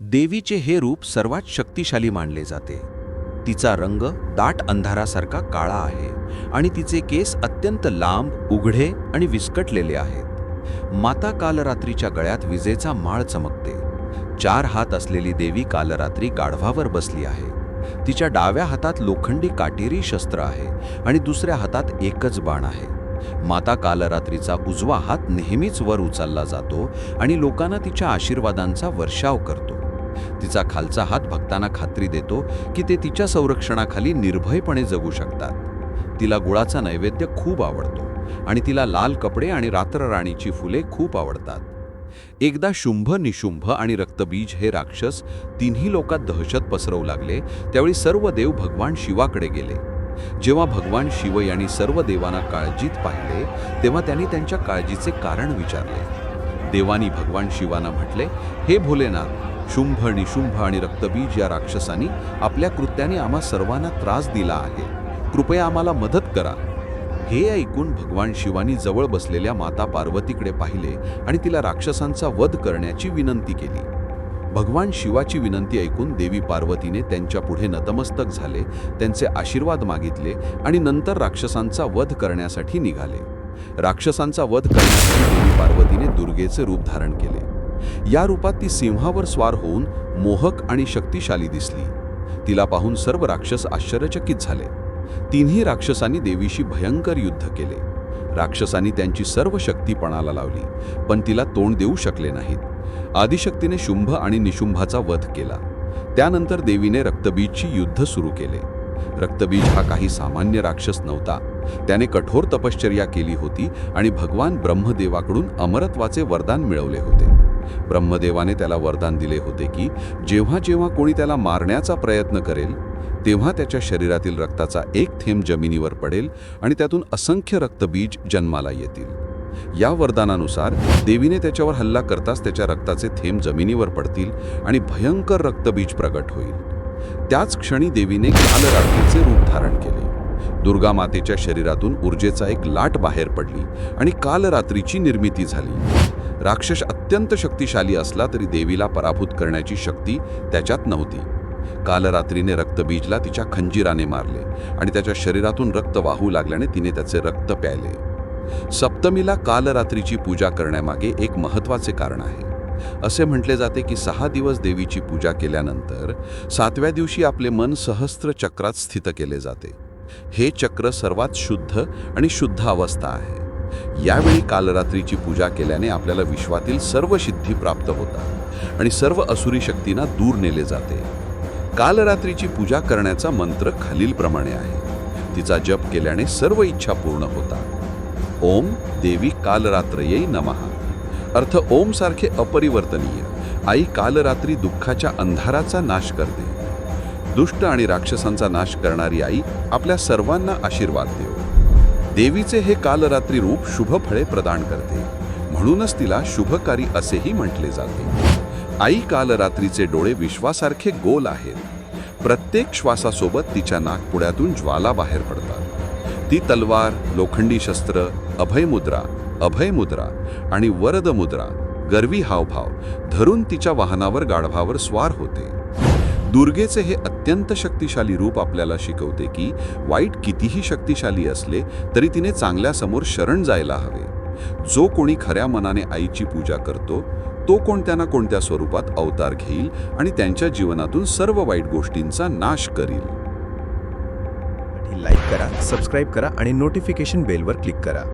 देवीचे हे रूप सर्वात शक्तिशाली मानले जाते. तिचा रंग दाट अंधारासारखा काळा आहे आणि तिचे केस अत्यंत लांब उघडे आणि विस्कटलेले आहेत. माता कालरात्रीच्या गळ्यात विजेचा माळ चमकते. चार हात असलेली देवी कालरात्री गाढवावर बसली आहे. तिच्या डाव्या हातात लोखंडी काटेरी शस्त्र आहे आणि दुसऱ्या हातात एकच बाण आहे. माता कालरात्रीचा उजवा हात नेहमीच वर उचलला जातो आणि लोकांना तिच्या आशीर्वादांचा वर्षाव करतो. तिचा खालचा हात भक्तांना खात्री देतो की ते तिच्या संरक्षणाखाली निर्भयपणे जगू शकतात. तिला गुळाचा नैवेद्य खूप आवडतो आणि तिला लाल कपडे आणि रात्रराणीची फुले खूप आवडतात. एकदा शुंभ निशुंभ आणि रक्तबीज हे राक्षस तिन्ही लोकात दहशत पसरवू लागले त्यावेळी सर्व देव भगवान शिवाकडे गेले. जेव्हा भगवान शिव यांनी सर्व देवांना काळजीत पाहिले तेव्हा त्यांनी त्यांच्या काळजीचे कारण विचारले. देवानी भगवान शिवांना म्हटले हे भोलेनाथ शुंभ निशुंभ आणि रक्तबीज या राक्षसांनी आपल्या कृत्याने आम्हा सर्वांना त्रास दिला आहे. कृपया आम्हाला मदत करा. हे ऐकून भगवान शिवानी जवळ बसलेल्या माता पार्वतीकडे पाहिले आणि तिला राक्षसांचा वध करण्याची विनंती केली. भगवान शिवाची विनंती ऐकून देवी पार्वतीने त्यांच्या पुढे नतमस्तक झाले त्यांचे आशीर्वाद मागितले आणि नंतर राक्षसांचा वध करण्यासाठी निघाले. राक्षसांचा वध करण्यासाठी देवी पार्वतीने दुर्गेचे रूप धारण केले. या रूपात ती सिंहावर स्वार होऊन मोहक आणि शक्तिशाली दिसली. तिला पाहून सर्व राक्षस आश्चर्यचकित झाले. तिन्ही राक्षसांनी देवीशी भयंकर युद्ध केले. राक्षसांनी त्यांची सर्व शक्ती पणाला लावली पण तिला तोंड देऊ शकले नाहीत. आदिशक्तीने शुंभ आणि निशुंभाचा वध केला. त्यानंतर देवीने रक्तबीजची युद्ध सुरू केले. रक्तबीज हा काही सामान्य राक्षस नव्हता. त्याने कठोर तपश्चर्या केली होती आणि भगवान ब्रह्मदेवाकडून अमरत्वाचे वरदान मिळवले होते. ब्रह्मदेवाने त्याला वरदान दिले होते की जेव्हा जेव्हा कोणी त्याला मारण्याचा प्रयत्न करेल तेव्हा त्याच्या शरीरातील रक्ताचा एक थेंब जमिनीवर पडेल आणि त्यातून असंख्य रक्तबीज जन्माला येतील. या वरदानानुसार देवीने त्याच्यावर हल्ला करताच त्याच्या रक्ताचे थेंब जमिनीवर पडतील आणि भयंकर रक्तबीज प्रगट होईल. त्याच क्षणी देवीने कालरात्रीचे रूप धारण केले. दुर्गा मातेच्या शरीरातून ऊर्जेचा एक लाट बाहेर पडली आणि कालरात्रीची निर्मिती झाली. राक्षस अत्यंत शक्तिशाली असला तरी देवीला पराभूत करण्याची शक्ती त्याच्यात नव्हती. कालरात्रीने रक्तबीजला तिच्या खंजिराने मारले आणि त्याच्या शरीरातून रक्त वाहू लागल्याने तिने त्याचे रक्त प्यायले. सप्तमीला कालरात्रीची पूजा करण्यामागे एक महत्त्वाचे कारण आहे. असे म्हटले जाते की सहा दिवस देवीची पूजा केल्यानंतर सातव्या दिवशी आपले मन सहस्त्र चक्रात स्थित केले जाते. हे चक्र सर्वात शुद्ध आणि शुद्ध अवस्था आहे. यावेळी कालरात्रीची पूजा केल्याने आपल्याला विश्वातील सर्व सिद्धी प्राप्त होतात आणि सर्व असुरी शक्तींना दूर नेले जाते. कालरात्रीची पूजा करण्याचा मंत्र खालीलप्रमाणे आहे. तिचा जप केल्याने सर्व इच्छा पूर्ण होतात. ओम देवी कालरात्रयै नमहा अर्थ ओम सारखे अपरिवर्तनीय. आई कालरात्री दुःखाच्या अंधाराचा नाश करते. दुष्ट आणि राक्षसांचा नाश करणारी आई आपल्या सर्वांना आशीर्वाद देव देवीचे हे कालरात्री रूप शुभ फळे प्रदान करते. म्हणूनच तिला शुभकारी असेही म्हटले जाते. आई कालरात्रीचे डोळे विश्वासारखे गोल आहेत. प्रत्येक श्वासासोबत तिच्या नागपुड्यातून ज्वाला बाहेर पडतात. ती तलवार लोखंडी शस्त्र अभयमुद्रा अभयमुद्रा आणि वरद मुद्रा गर्वी हावभाव धरून तिच्या वाहनावर गाढवावर स्वार होते. दुर्गेचे हे अत्यंत शक्तिशाली रूप आपल्याला शिकवते की वाईट कितीही शक्तिशाली असले तरी तिने चांगल्यासमोर शरण जायला हवे. जो कोणी खऱ्या मनाने आईची पूजा करतो तो कोणत्या ना कोणत्या स्वरूपात अवतार घेईल आणि त्यांच्या जीवनातून सर्व वाईट गोष्टींचा नाश करील. लाईक करा सबस्क्राईब करा आणि नोटिफिकेशन बेलवर क्लिक करा.